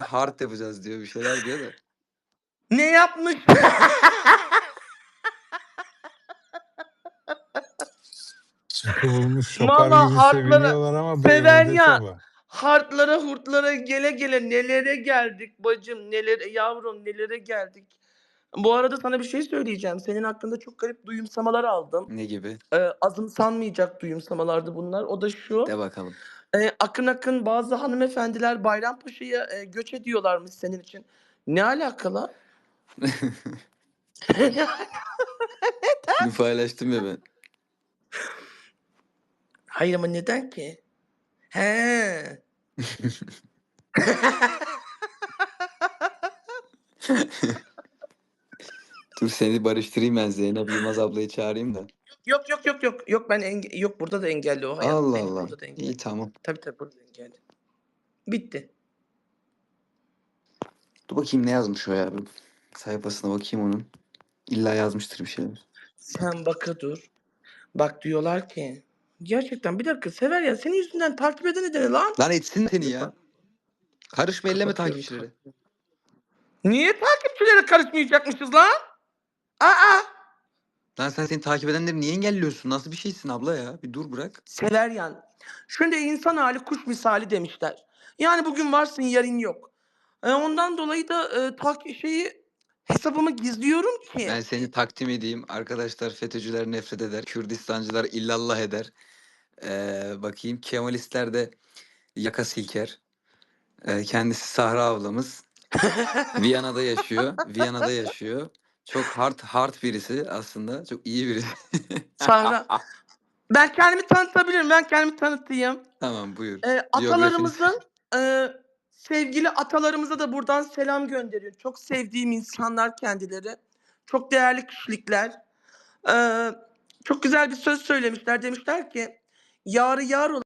hard yapacağız diyor bir şeyler diyor da. Ne yapmış? Sıkı bulmuş şopar gibi seviniyorlar ama sever beyhude ya. çaba. Hartlara hurtlara gele gele nelere geldik bacım nelere yavrum nelere geldik. Bu arada sana bir şey söyleyeceğim. Senin hakkında çok garip duyumsamalar aldım. Ne gibi? Ee, azımsanmayacak duyumsamalardı bunlar. O da şu. De bakalım. e, akın akın bazı hanımefendiler Bayrampaşa'ya e, göç ediyorlarmış senin için. Ne alakalı? Bunu paylaştım ya ben. Hayır ama neden ki? He. Dur seni barıştırayım ben Zeynep Yılmaz ablayı çağırayım da. Yok yok yok yok. Yok ben enge- yok burada da engelli o hayatım. Allah benim Allah. Burada da engelli. İyi tamam. Tabii tabii burada engelli. Bitti. Dur bakayım ne yazmış o ya. Sayfasına bakayım onun. İlla yazmıştır bir şeyler. Sen baka dur. Bak diyorlar ki gerçekten bir dakika sever ya senin yüzünden takip eden edene lan. Lan etsin seni ya. Karışma elleme Kapatıyorum, takipçileri. Niye takipçilere karışmayacakmışız lan? Aa! Lan sen seni takip edenleri niye engelliyorsun? Nasıl bir şeysin abla ya? Bir dur bırak. Severyan. Şimdi insan hali kuş misali demişler. Yani bugün varsın yarın yok. E, ondan dolayı da e, tak şeyi hesabımı gizliyorum ki. Ben seni takdim edeyim. Arkadaşlar FETÖ'cüler nefret eder. Kürdistancılar illallah eder. Ee, bakayım Kemalistler de yaka silker. Ee, kendisi Sahra ablamız. Viyana'da yaşıyor. Viyana'da yaşıyor. Çok hard hard birisi aslında. Çok iyi birisi. Sahra. Ben kendimi tanıtabilirim. Ben kendimi tanıtayım. tamam buyur. E, Biyografiniz. atalarımızın e, sevgili atalarımıza da buradan selam gönderiyorum. Çok sevdiğim insanlar kendileri. Çok değerli kişilikler. E, çok güzel bir söz söylemişler. Demişler ki yarı yar olan